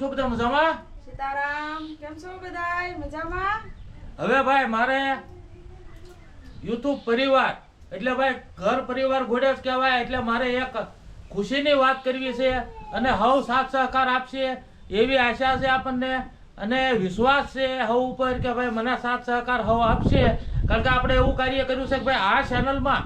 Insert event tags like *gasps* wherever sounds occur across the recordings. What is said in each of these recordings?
છો બધા મજામાં? સીતારામ કેમ છો બધાય? મજામાં? હવે ભાઈ મારે યુટ્યુબ પરિવાર એટલે ભાઈ ઘર પરિવાર ગોડે જ કહેવાય એટલે મારે એક ખુશીની વાત કરવી છે અને હવ સાથ સહકાર આપશે એવી આશા છે આપણને અને વિશ્વાસ છે હવ ઉપર કે ભાઈ મને સાથ સહકાર હવ આપશે. કારણ કે આપણે એવું કાર્ય કર્યું છે કે ભાઈ આ ચેનલમાં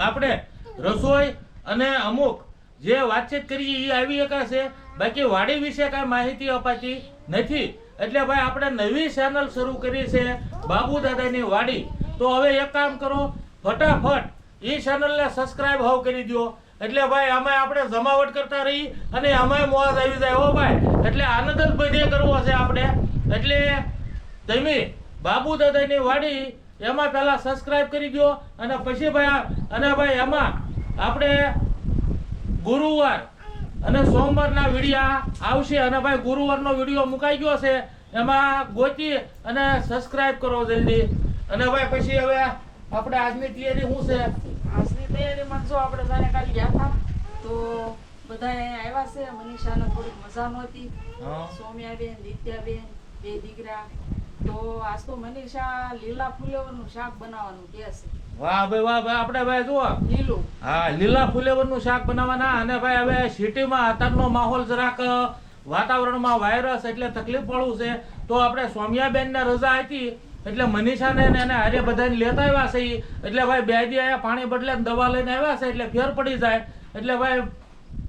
આપણે રસોઈ અને અમુક જે વાતચીત કરીએ એ આવી શકાશે બાકી વાડી વિશે કાંઈ માહિતી અપાતી નથી. એટલે ભાઈ, આપણે નવી ચેનલ શરૂ કરી છે બાબુ દાદાની વાડી. તો હવે એક કામ કરો, ફટાફટ એ ચેનલને સબસ્ક્રાઇબ હાવ કરી દો એટલે ભાઈ આમાં આપણે જમાવટ કરતા રહી અને આમાં મોજ આવી જાય હો ભાઈ. એટલે આનંદ જ બધે કરવો છે આપણે. એટલે તમે બાબુ દાદાની વાડી એમાં પહેલાં સબસ્ક્રાઇબ કરી દો અને પછી ભાઈ, અને ભાઈ, એમાં આપણે ગુરુવાર અને સોમવારના વિડીયા આવશે અને ભાઈ ગુરુવારનો વીડિયો મુકાઈ ગયો છે એમાં ગોતી અને સબસ્ક્રાઇબ કરો જલ્દી. અને ભાઈ પછી હવે આપણે આજની તૈયારી શું છે? આજની તૈયારીમાં જો આપણે જાણે કાલે ગયા હતા તો બધા અહીંયા આવ્યા છે મનીષાને થોડીક મજા નહોતી. સૌમ્યાબેન દિત્યાબેન બે દીકરા. તો આજ તો મનીષા લીલા ફૂલોનું શાક બનાવવાનું કહે છે. વાહ ભાઈ વાહ ભાઈ આપણે ભાઈ જુઓ. લીલું. હા લીલા ફુલેવરનું શાક બનાવવાના અને ભાઈ હવે સિટીમાં અત્યારનો માહોલ જરાક વાતાવરણમાં વાયરસ એટલે તકલીફ પડવું છે. તો આપણે સોમિયાબેનને રજા હતી એટલે મનીષાને ને એને હારે બધાને લેતા આવ્યા છે એટલે ભાઈ બે દી આયા પાણી બદલે દવા લઈને આવ્યા છે એટલે ફેર પડી જાય. એટલે ભાઈ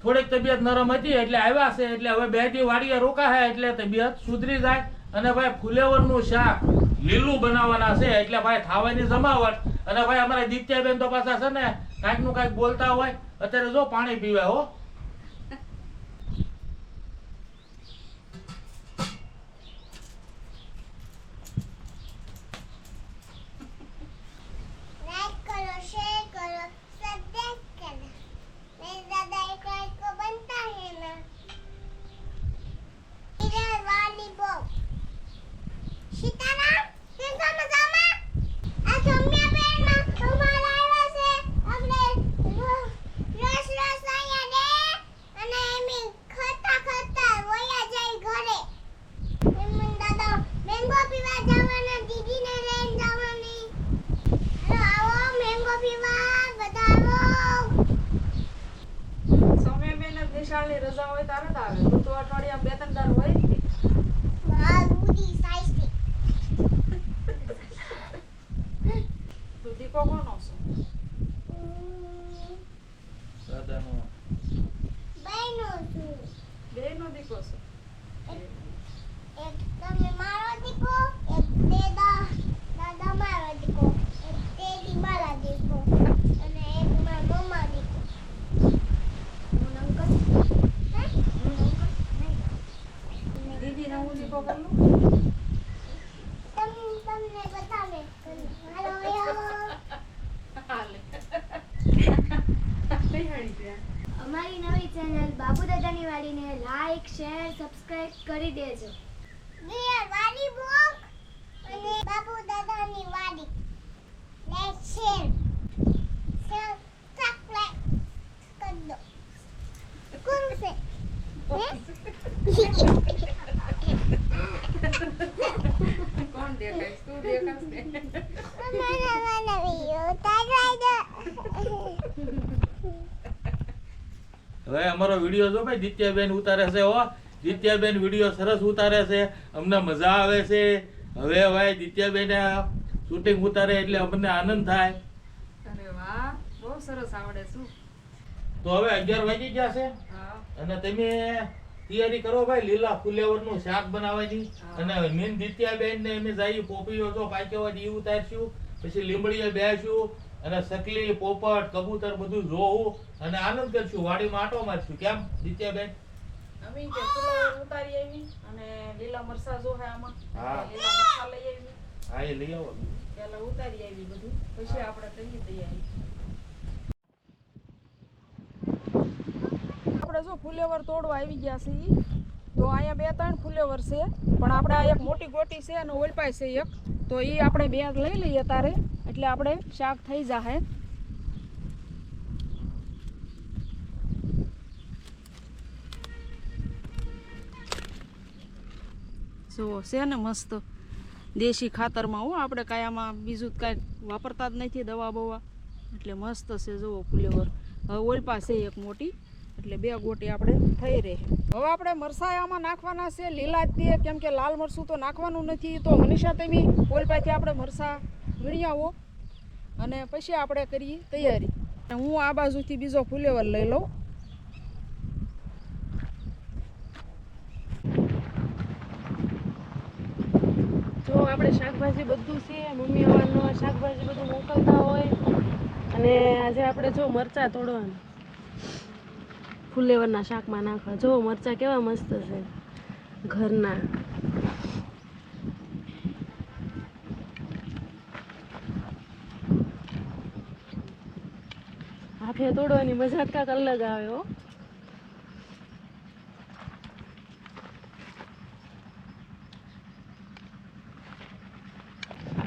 થોડીક તબિયત નરમ હતી એટલે આવ્યા છે એટલે હવે બે દી વાડીએ રોકાયા એટલે તબિયત સુધરી જાય. અને ભાઈ ફુલેવરનું શાક લીલું બનાવવાના છે એટલે ભાઈ ખાવાની જમાવટ. અને ભાઈ અમારા દિત્યાબેન તો પાછા છે ને કાંઈકનું કાંઈક બોલતા હોય, અત્યારે જો પાણી પીવે હો. હવે અમારો વીડિયો જો ભાઈ દિત્યાબેન ઉતારે છે હો. દિત્યાબેન વીડિયો સરસ ઉતારે છે. અમને મજા આવે છે. હવે ભાઈ દિત્યાબેન શૂટિંગ ઉતારે એટલે અમને આનંદ થાય. અરે વાહ બહુ સરસ આવડે શું? તો હવે અગિયાર વાગી ગયા છે. અને તમે તૈયારી કરો ભાઈ લીલા ફુલેવરનું શાક બનાવવાની. અને મેન દિત્યાબેન ને અમે જઈ પોપીઓ જો પાક્યો હોય તો ઉતારશું. પછી લીંબડીએ બેસશું. અને સકલી પોપટ કબૂતર બધું જોવું અને આનંદ કરશું. વાડીમાં આટો મારશું. કેમ દિત્યાબેન? અમે કે ચલો ઉતારી આવી અને લીલા મરસા જો હે આમાં. હા. લીલા મરસા લઈ આવી હા એ લઈ આવો. પેલા ઉતારી આવી બધું. પછી આપણે કરીએ. તૈયારી આપણે જો ફુલેવર તોડવા આવી ગયા છે ઈ. તો અહીંયા બે ત્રણ ફુલેવર છે. પણ આપણે આ એક મોટી ગોટી છે અને ઓલપાય છે એક. તો એ આપણે બે લઈ લઈએ તારે. એટલે આપણે શાક થઈ જાહે. જુઓ છે ને મસ્ત દેશી ખાતરમાં હો, આપણે કાંઈ આમાં બીજું કાંઈ વાપરતા જ નથી દવા બવા. એટલે મસ્ત છે, જુઓ, ફુલેવર. હવે ઓલપા છે એક મોટી, એટલે બે ગોટી આપણે થઈ રહે. હવે આપણે મરસા આમાં નાખવાના છે, લીલા જ તે, કેમ કે લાલ મરસું તો નાખવાનું નથી. તો મનીષા તેમી ઓલપાથી આપણે મરસાં વીણી આવો. અને પછી આપણે કરીએ તૈયારી. હું આ બાજુથી બીજો ફુલેવર લઈ લઉં. જો આપણે શાકભાજી બધું છે, મમ્મી અમારનું શાકભાજી બધું મોકલતા હોય. અને આજે આપણે જો મરચાં તોડવાના. ફુલેવરના શાકમાં નાખવા. જો મરચાં કેવા મસ્ત છે. ઘરના. હાથે તોડવાની મજા કાંક અલગ આવે, હો.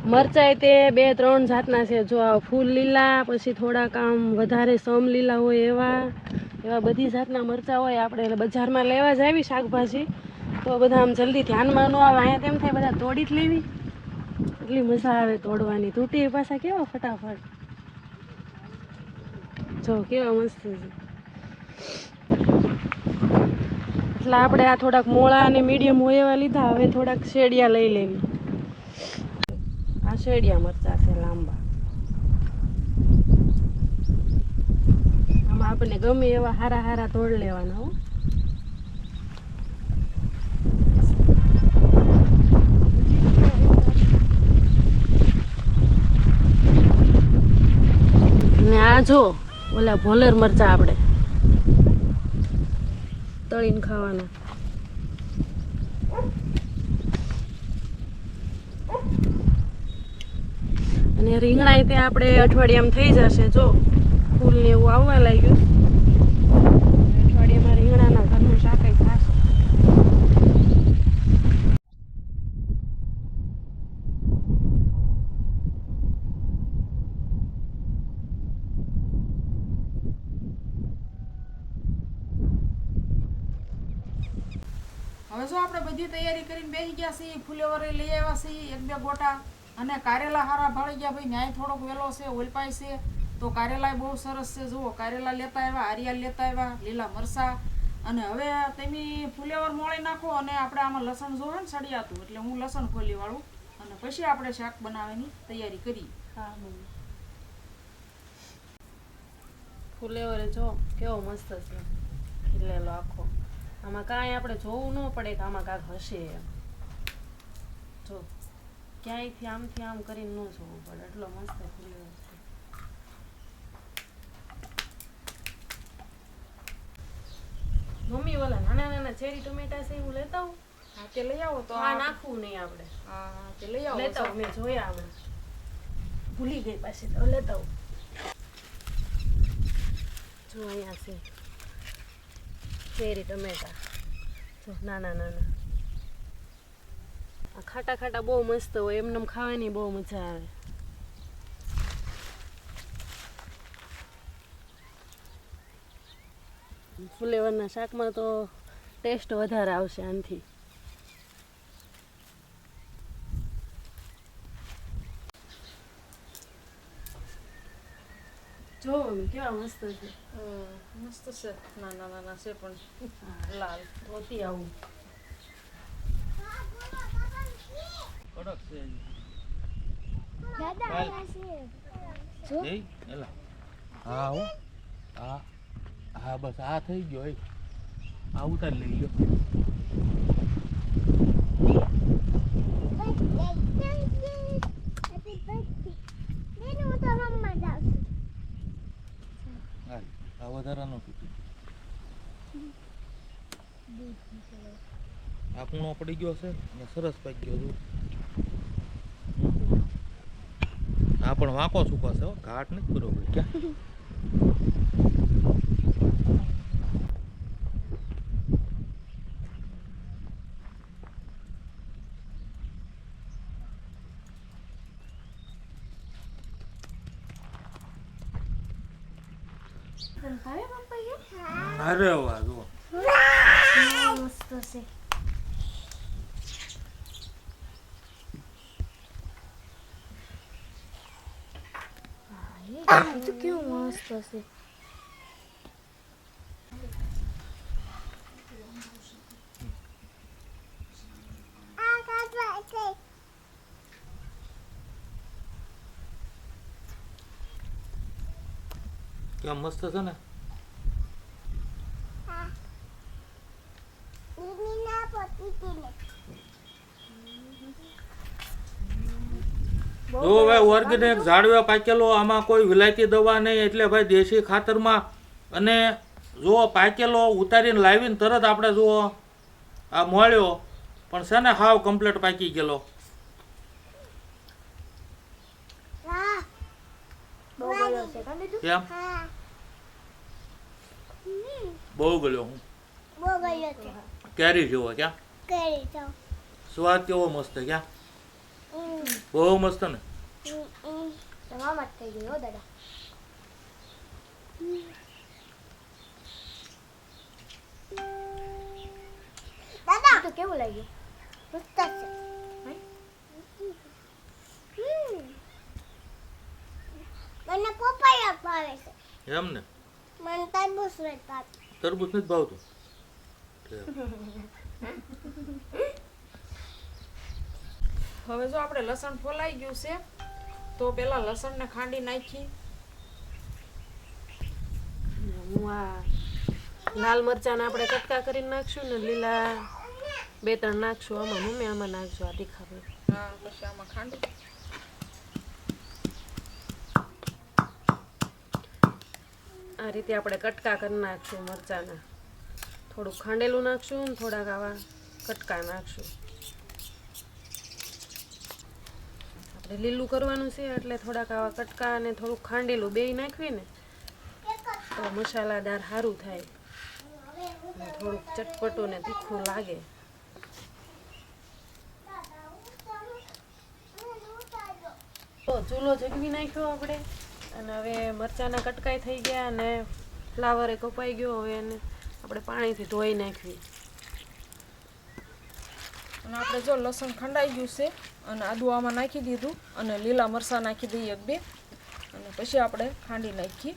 મરચાંય તે બે ત્રણ જાતના છે. જો આ ફૂલ લીલા, પછી થોડાક આમ વધારે સમ લીલા હોય એવા એવા બધી જાતના મરચાં હોય, આપણે બજારમાં લેવા જાવી શાકભાજી. તો બધા આમ જલ્દી ધ્યાનમાં ન આવે. અહીંયા તેમ થાય, બધા તોડી જ લેવી. એટલી મજા આવે તોડવાની. તૂટી પાછા કેવા ફટાફટ? જો, કેવા મસ્ત છે. એટલે આપણે આ થોડાક મોળા અને મીડિયમ હોય એવા લીધા, હવે થોડાક શેડિયા લઈ લેવી. આ શેડિયા મરચા છે લાંબા. આમાં આપણને ગમે એવા હારા હારા તોડ લેવાના હો. ને આ જો ઓલા ભોલર મરચા આપણે. તળીને ખાવાના. અને રીંગણા તે આપણે અઠવાડિયામાં થઈ જશે, જો. ફૂલ ને એવું આવવા લાગ્યું અઠવાડિયામાં રીંગણાના ઘરનું શાકાઈ થશે હવે જો આપણે બધી તૈયારી કરીને બેસી ગયા છીએ ફુલેવરે લઈ આવ્યા છીએ એક બે ગોટા. અને કારેલા હારા ભાળી ગયા, ભાઈ ન્યાય થોડોક વેલો છે, ઓલપાય છે. તો કારેલા બહુ સરસ છે, જુઓ, કારેલા લેતા આવ્યા, આરિયા લેતા આવ્યા, લીલા મરસા અને હવે તમે ફુલેવર મોળી નાખો અને આપણે આમાં લસણ જોવે ને સળિયાતું, એટલે હું લસણ ખોલી વાળું. અને પછી આપણે શાક બનાવવાની તૈયારી કરી ફુલેવરે જો, કેવો મસ્ત છે. ખીલેલો આખો. આમાં કાંઈ આપણે જોવું ન પડે કે આમાં કાંઈક હશે એમ. જો ક્યાંયથી આમથી આમ કરીને ન જોવું પડે. એટલો મસ્ત ફુલેવર છે. મમ્મી ઓલા નાના નાના ચેરી ટમેટા છે હું લેતા આવું. હા તે લઈ આવો તો આ નાખવું નહીં આપણે. હા તે લઈ આવો લેતા મેં જોયા હમણાં ભૂલી ગઈ પાછી તો લેતા આવું. જો અહીંયા છે. ચેરી ટમેટા. જો, નાના નાના. આ ખાટા ખાટા બહુ મસ્ત હોય, એમને એમ ખાવાની બહુ મજા આવે. ફુલેવરના શાકમાં તો ટેસ્ટ વધારે આવશે આનાથી. જો કેવા મસ્ત છે મસ્ત છે નાના નાના છે પણ લાલ ગોતી આવું કડક છે દાદા જઈ એલા હા હો હા હા બસ આ થઈ ગયો એ આ ઉતાર લઈ ગયો Happy birthday. બેન, હું તો મમ્મા જાઉં છું. હાલ આ વધારાનો તૂટી આ પડી ગયો છે ને સરસ પાકી ગયો જો હા પણ વાંકો સૂકો છે ઘાટ નથી બરોબર ક્યાં? અરે વાહ જો મસ્ત છે. કેવું મસ્ત હશે કેમ મસ્ત છે ને દીદીના પોતીને જો ભાઈ ઓર્ગેનિક ઝાડવે પાકેલો આમાં કોઈ વિલાયતી દવા નહીં એટલે ભાઈ દેશી ખાતરમાં. અને જો પાકેલો ઉતારીને લાવીને તરત આપણે જુઓ આ મળ્યો પણ છે ને હાવ કમ્પ્લીટ પાકી ગયેલો. હા. બહુ ગયો હું. બહુ ગયો છે. કેરી જેવો ક્યાં? કરી સ્વાદ કેવો મસ્ત ક્યાં? બહુ મસ્ત ને. હમ, હમ. તમામ જ થઈ ગયો દાદા દાદા તો કેવું લાગ્યું મસ્ત છે મને પપૈયા ભાવે છે એમ ને મને તરબૂચ નથી ભાવતું. તરબૂચ નથી ભાવતું હવે જો આપણે લસણ ફોલાઈ ગયું છે તો પેલા લસણને ખાંડી નાખી. હું આ લાલ મરચાંને આપણે કટકા કરીને નાખશું ને લીલા બે ત્રણ નાખશું. આમાં મમ્મી આમાં નાખજો આ તીખા હા પછી આમાં ખાંડી. આ રીતે આપણે કટકા કરી નાખશું મરચાંના. થોડું ખાંડેલું નાખશું ને થોડાક આવા કટકા નાખશું. આપણે લીલું કરવાનું છે, એટલે થોડાક આવા કટકા અને થોડુંક ખાંડેલું બે નાખવી ને, તો મસાલાદાર સારું થાય. થોડુંક ચટપટું ને તીખું લાગે. તો ચૂલો જગવી નાખ્યો આપણે, અને હવે મરચાંના કટકાઈ થઈ ગયા અને ફ્લાવરે કપાઈ ગયો, હવે એને આપણે પાણીથી ધોઈ નાખવી. અને આપણે જો લસણ ખંડાઈ ગયું છે અને આદુ આમાં નાખી દીધું અને લીલા મરચાં નાખી દઈએ એક બે. અને પછી આપણે ખાંડી નાખી.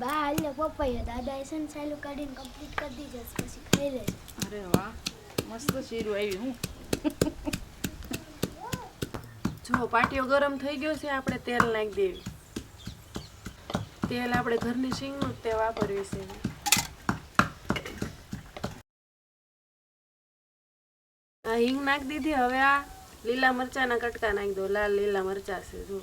બા હાલ પપૈયા દાદા એ છે ને કાઢીને કમ્પ્લીટ કરી દીધું પછી ખાઈ લેજો. અરે વાહ મસ્ત શીરું આવી હું. જો પાટીઓ ગરમ થઈ ગયો છે આપણે તેલ નાખી દેવી. તેલ આપણે ઘરની શીંગનું જ તે વાપરવી છે આ હિંગ નાખી દીધી હવે આ લીલા મરચાંના કટકા નાખી દો લાલ લીલા મરચાં છે જો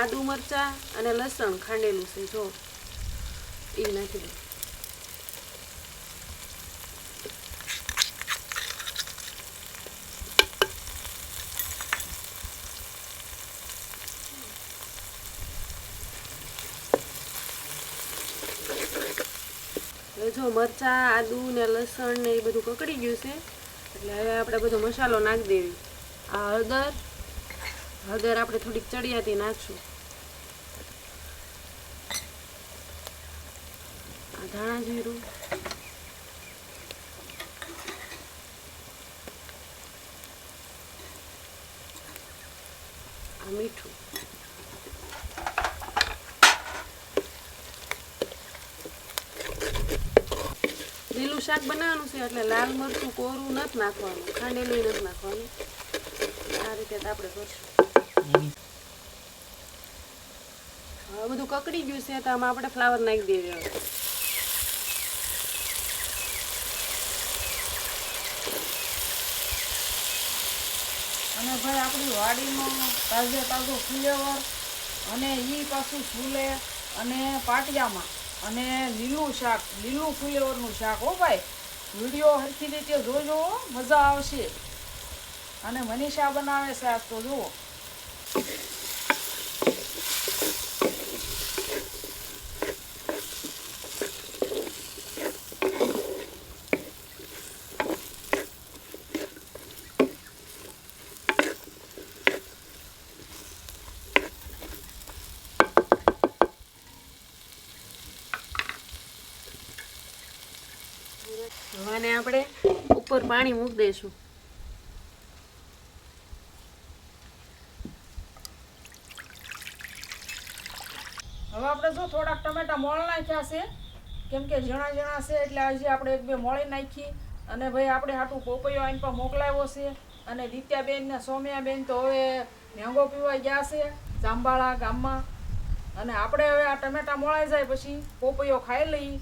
આદુ મરચાં અને લસણ ખાંડેલું છે, જો. એ નાખી દો હવે જો મરચાં, આદુ ને લસણ ને એ બધું કકડી ગયું છે, એટલે હવે આપણે બધો મસાલો નાખી દેવી. આ હળદર હળદર આપણે થોડીક ચડિયાતી નાખશું. ધાણા જીરું આ મીઠું લીલું શાક બનાવવાનું છે એટલે લાલ મરચું કોરું નથી નાખવાનું, ખાંડેલું નથી નાખવાનું. આ રીતે આપણે કરશું. હવે બધું કકડી ગયું છે તો આમાં આપણે ફ્લાવર નાખી દેવી અને ભાઈ આપણી વાડીમાં તાજે તાજો ફુલેવર અને એ પાછું ફૂલે અને પાટિયામાં અને લીલું શાક, લીલું ફ્લેવરનું શાક. હો ભાઈ, વીડિયો હરખી રીતે જોજો, મજા આવશે. અને મનીષા બનાવે આજ તો, જુઓ અને આપણે ઉપર પાણી મૂકી દઈશું. હવે આપણે જો થોડાક ટમેટા મોળ નાખ્યા છે. કેમ કે ઝીણા ઝીણા છે એટલે હજી આપણે એક બે મોળી નાખી. અને ભાઈ આપણે હાટું પોપૈયો આઈને પણ મોકલાવ્યો છે. અને દિત્યાબેન ને સૌમ્યાબેન તો હવે મેંગો પીવા ગયા છે જાંબાળા ગામમાં. અને આપણે હવે આ ટમેટા મોળાઈ જાય પછી પોપૈયો ખાઈ લઈ.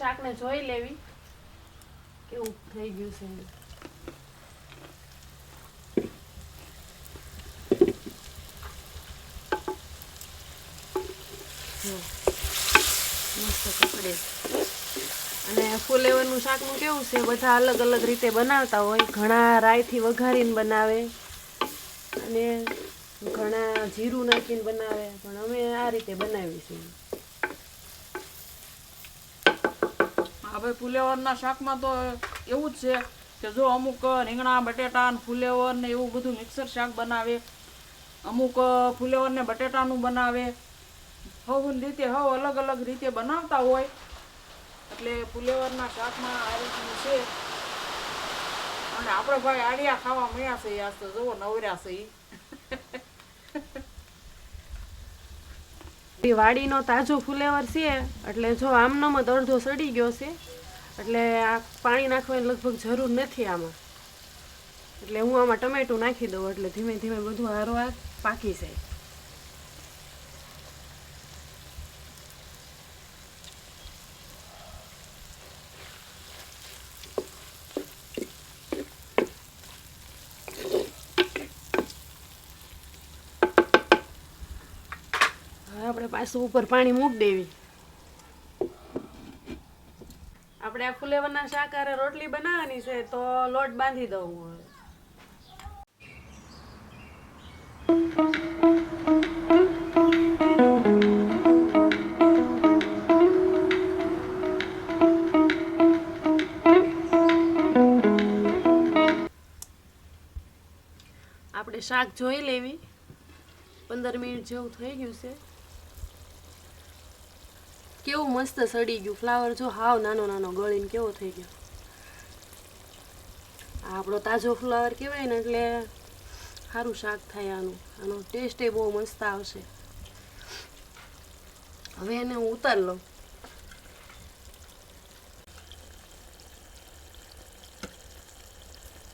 શાકને જોઈ લેવી. કેવું થઈ ગયું છે? મસ્ત કપડે. અને ફુલેવરનું શાકનું કેવું છે? બધા અલગ અલગ રીતે બનાવતા હોય. ઘણા રાઈથી વઘારીને બનાવે. અને ઘણા જીરું નાખીને બનાવે. પણ અમે આ રીતે બનાવી છે. ભાઈ ફુલેવરના શાકમાં તો એવું જ છે કે જો અમુક રીંગણા, બટેટા ફુલેવર ને એવું બધું મિક્સર શાક બનાવે, અમુક ફુલેવર ને બટેટાનું બનાવે. હવ રીતે, હવ અલગ અલગ રીતે બનાવતા હોય. એટલે ફુલેવરના શાકમાં આ રીતનું છે. અને આપણે ભાઈ આડિયા ખાવા મળ્યા છે આજ તો જુઓ નવર્યા છે. વાડીનો તાજો ફુલેવર છે, એટલે જો આમનો જ અડધો સડી ગયો છે. એટલે આ પાણી નાખવાની લગભગ જરૂર નથી આમાં. એટલે હું આમાં ટમેટું નાખી દઉં, એટલે ધીમે ધીમે બધું હારવાર પાકી જાય. આપણે પાછું ઉપર પાણી મૂકી દેવી. આપણે આ ફુલેવરના શાકારે રોટલી બનાવવાની છે, તો લોટ બાંધી દઉં હવે. આપણે શાક જોઈ લેવી. પંદર મિનિટ જેવું થઈ ગયું છે. કેવું મસ્ત સડી ગયું. ફ્લાવર જો હાવ નાનો નાનો ગળીને કેવો થઈ ગયો. આ આપણો તાજો ફ્લાવર કહેવાય ને એટલે સારું શાક થાય આનું. આનો ટેસ્ટ એ બહુ મસ્ત આવશે. હવે એને હું ઉતાર લઉં.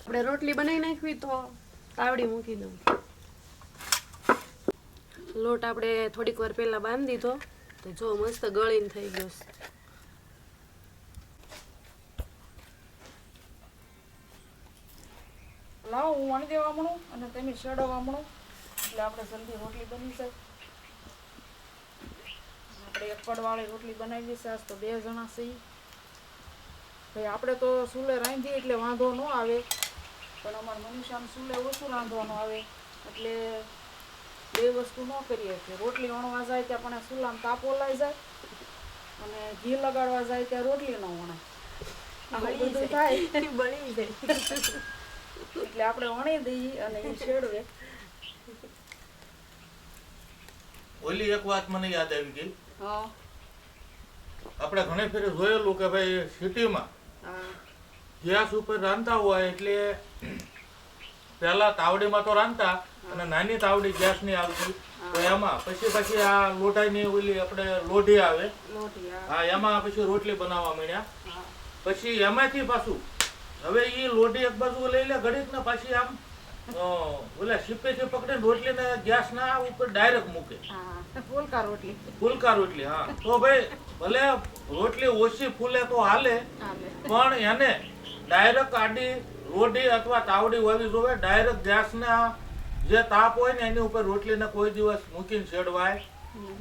આપણે રોટલી બનાવી નાખવી તો તાવડી મૂકી દઉં. લોટ આપણે થોડીક વાર પહેલાં બાંધી દીધો. જો મસ્ત ગળીને થઈ ગયો લાવો, હું વણી દેવા મળું અને તમે શેડવા મળું એટલે આપણે જલ્દી રોટલી બની જાય. આપણે એક પડવાળી રોટલી બનાવી દઈશું. આજ તો બે જણા સહી ભાઈ, આપણે તો ચૂલે રાંધીએ એટલે વાંધો ન આવે. પણ અમારા મનુષ્યને ચૂલે ઓછું રાંધવાનું આવે. એટલે બે વસ્તુ ન કરીએ કે રોટલી વણવા જાય ત્યાં પણ સુલામ તાપ ઓલાઈ જાય અને ઘી લગાડવા જાય ત્યાં રોટલી ન વણાય. થાય. બળી જાય. એટલે આપણે વણી દઈએ અને એ શેડવે ઓલી એક વાત મને યાદ આવી ગઈ. હા. આપણે ઘણી ફેરે જોયેલું કે ભાઈ સિટીમાં હા. ગેસ ઉપર રાંધતા હોય એટલે પહેલા તાવડીમાં તો રાંધતા અને નાની તાવડી ગેસની આવતી તો એમાં પછી પછી આ લોટાની ઓલી આપણે લોઢી આવે. હા. એમાં પછી રોટલી બનાવવા માંડ્યા. પછી એમાંથી પાછું હવે એ લોઢી એક બાજુ લઈ લે ઘડીક ને પાછી આમ ઓલા શીપેથી પકડીને રોટલીને ગેસ ના ઉપર ડાયરેક્ટ મૂકે. હા ફૂલકા રોટલી. ફૂલકા રોટલી હા. તો ભાઈ ભલે રોટલી ઓછી ફૂલે તો હાલે પણ એને ડાયરેક્ટ આડી રોટી અથવા તાવડી હોવી જોવે ડાયરેક્ટ ગેસના જે તાપ હોય ને એની ઉપર રોટલીને કોઈ દિવસ મૂકીને શેડવાય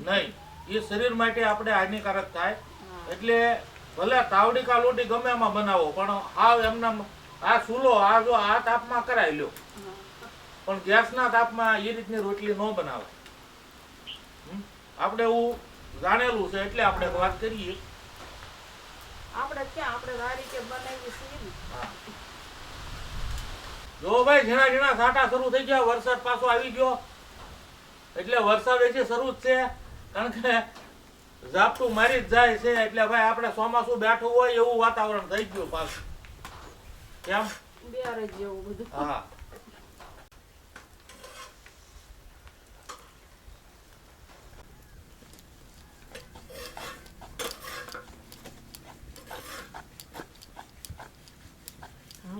નહીં. એ શરીર માટે આપણે હાનિકારક થાય. એટલે ભલે તાવડી કા લોટી ગમે એમાં બનાવો પણ હાવ એમના આ ચૂલો આ જો આ તાપમાં કરાવી લ્યો. પણ ગેસના તાપમાં એ રીતની રોટલી ન બનાવે? આપણે એવું જાણેલું છે એટલે આપણે વાત કરીએ. આપણે ક્યાં આપણે વારી કે બનાવી ને જો ભાઈ ઝીણા ઝીણા સાટા શરૂ થઈ ગયા વરસાદ પાછો આવી ગયો. એટલે વરસાદ એ શરૂ જ છે કારણ કે ઝાપટું મારી જ જાય છે એટલે ભાઈ આપણે ચોમાસું બેઠું હોય એવું વાતાવરણ થઈ ગયું પાછું. કેમ? હા.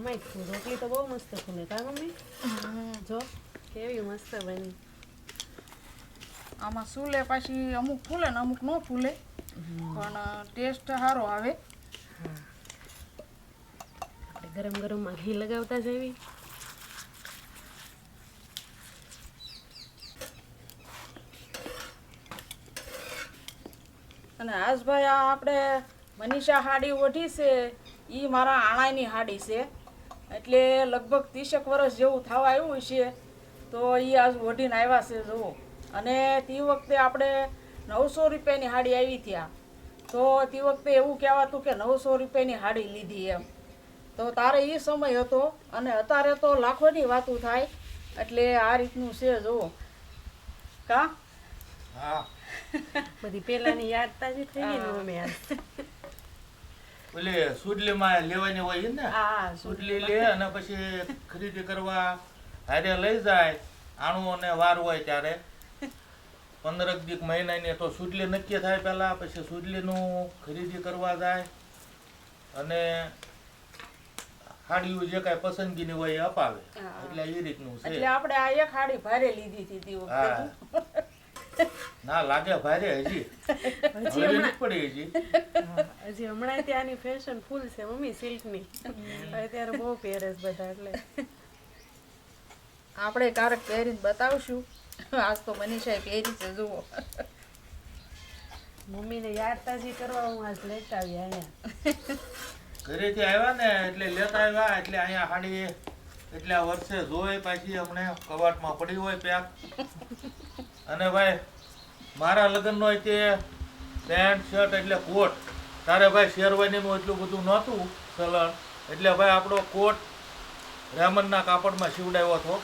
હા રોટલી તો બહુ મસ્ત ફૂલે કા મમ્મી જો કેવી મસ્ત બની આમાં સુલે પાછી અમુક ફૂલે ને અમુક ન ફૂલે પણ ટેસ્ટ સારો આવે ગરમ ગરમ ઘી લગાવતા જેવી અને આજભાઈ ભાઈ આપણે મનીષા હાડી ઓઢી છે એ મારા આણાની હાડી છે એટલે લગભગ ત્રીસેક વર્ષ જેવું થવા આવ્યું છે તો એ આજ ઓઢીને આવ્યા છે જુઓ. અને તે વખતે આપણે નવસો રૂપિયાની હાડી આવી ત્યાં તો તે વખતે એવું કહેવાતું કે નવસો રૂપિયાની હાડી લીધી એમ. તો તારે એ સમય હતો અને અત્યારે તો લાખોની વાતું થાય એટલે આ રીતનું છે જુઓ. કા? હા. બધી પેલાની યાદ તાજી થઈ ગઈ ને મમ્મી પેલી સુડલીમાં લેવાની હોય ને? સુડલી લે અને પછી ખરીદી કરવા હારે લઈ જાય. આણું અને વાર હોય ત્યારે. પંદરક દીક મહિનાની તો સુડલી નક્કી થાય પેલા પછી સુડલીનું ખરીદી કરવા જાય. અને હાડિયું જે કાંઈ પસંદગીની હોય એ અપાવે. એટલે એ રીતનું એટલે છે આપણે આ એક હાડી ભારે લીધી હતી તે વખતે. ના લાગે ભારે હજી. હજી પડી હજી. *laughs* હજી હમણાં ત્યાંની ફેશન ફૂલ છે મમ્મી સિલ્કની હવે ત્યારે બહુ પહેરે છે બધા એટલે. *laughs* આપણે ક્યારેક પહેરીને બતાવશું. આજ તો મનીષાએ પહેરી છે જુઓ. મમ્મીને યાદ તાજી કરવા હું આજ લેતા આવી અહીંયા. ઘરેથી આવ્યા ને એટલે લેતા આવ્યા એટલે અહીંયા હાડી એટલા વર્ષે જોઈ પાછી અમને કવાટમાં પડી હોય પેક અને ભાઈ મારા લગ્નનો તે પેન્ટ શર્ટ એટલે કોટ. તારે ભાઈ શેરવાનીનું એટલું બધું નહોતું ચલણ. એટલે ભાઈ આપણો કોટ રામનના કાપડમાં સીવડાવ્યો હતો.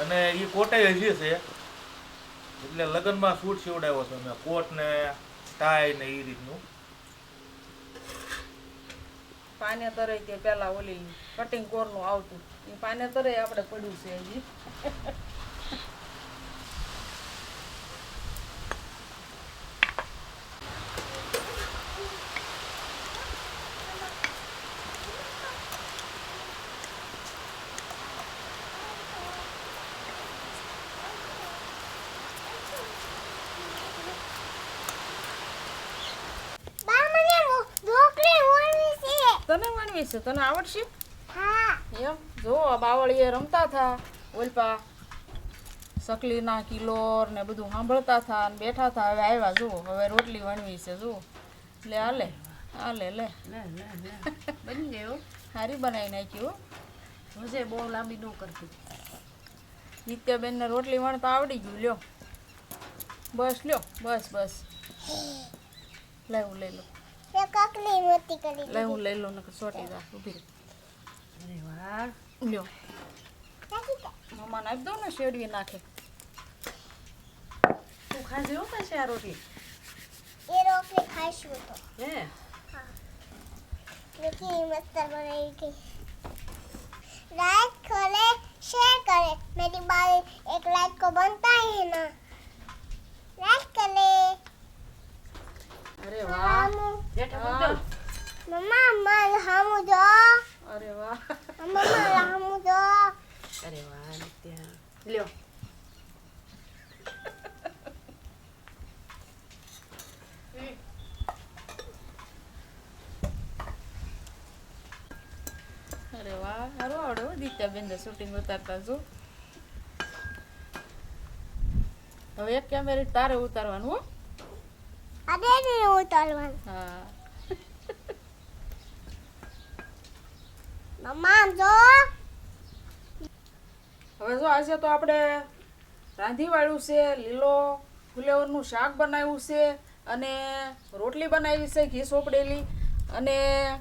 અને એ કોટે હજી છે. એટલે લગ્નમાં સૂટ સીવડાવ્યો છે અમે કોટ ને ટાઈ ને એ રીતનું. પાને તરે તે પેલા ઓલી કટિંગ કોરનું આવતું. એ પાને તરે આપણે પડ્યું છે હજી *laughs* બા મને ઢોકળી વણવી છે તને છે તને આવડશે? હા. એમ? જો આ બાવળીએ રમતા હતા ઓલપા સકલીના કિલોર ને બધું સાંભળતા હતા અને બેઠા હતા હવે આવ્યા જુઓ હવે રોટલી વણવી છે જુઓ. લે હાલે હાલે લે. લે લે લે. બની ગયો સારી બનાવી નાખ્યું હો. હજે બહુ લાંબી ન કરતી. નિત્યાબેનને રોટલી વણતા આવડી ગયું લ્યો. બસ લ્યો બસ બસ. *gasps* લેવું લઈ લો. કકલી મોટી કરી લે હું લઈ લો નકર સોટી જા ઊભી અરે વાહ રહે લ્યો નાખી દે. મમ્માને આપી દો ને શેરવી નાખે તું ખાજે હો પાછી આ રોટલી એ રોટલી ખાઈશું તો હે देखिए मस्त बनाई गई लाइट खोले शेयर करे मेरी बाल एक लाइट को बनता ही है ना लाइट करे અરે વાહ. મમ્મા માલ હામુ જો. અરે વાહ. મમ્મા માલ હામુ જો. અરે વાહ નિત્યા. લ્યો. અરે વાહ હારો આવડો દિત્યાબેન શૂટિંગ ઉતારતા છું હવે એક કેમેરે તારે ઉતારવાનું આવડે ને એવું તળવાનું હા. મમ્મા જો. હવે જો આજે તો આપણે રાંધીવાળું છે લીલો ફુલેવરનું શાક બનાવ્યું છે અને રોટલી બનાવી છે ઘી સોપડેલી અને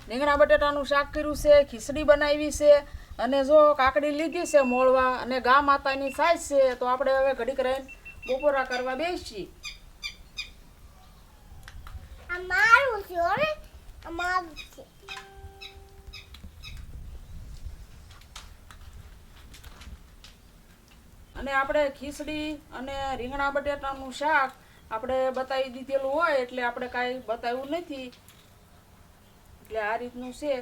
રીંગણા બટેટાનું શાક કર્યું છે ખીચડી બનાવી છે અને જો કાકડી લીધી છે મોળવા અને ગા માતાની સાઈઝ છે તો આપણે હવે ઘડીક રહીને બપોરા કરવા બેસીએ. છે મારું છે અને આપણે ખીચડી અને રીંગણા બટેટાનું શાક આપણે બતાવી દીધેલું હોય એટલે આપણે કાંઈ બતાવ્યું નથી. એટલે આ રીતનું છે.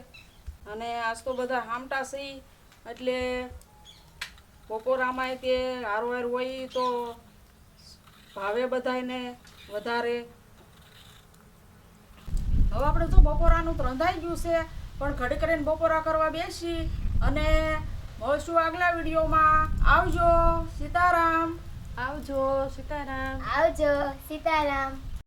અને આજ તો બધા હામટા સહી એટલે બપોરામાંય તે હારવાર હોય તો ભાવે બધાને વધારે. હવે આપણે જો બપોરાનું તો રંધાઈ ગયું છે પણ ઘડી કરીને બપોરા કરવા બેસી અને મળશું આગલા વિડીયોમાં. આવજો સીતારામ. આવજો સીતારામ. આવજો સીતારામ.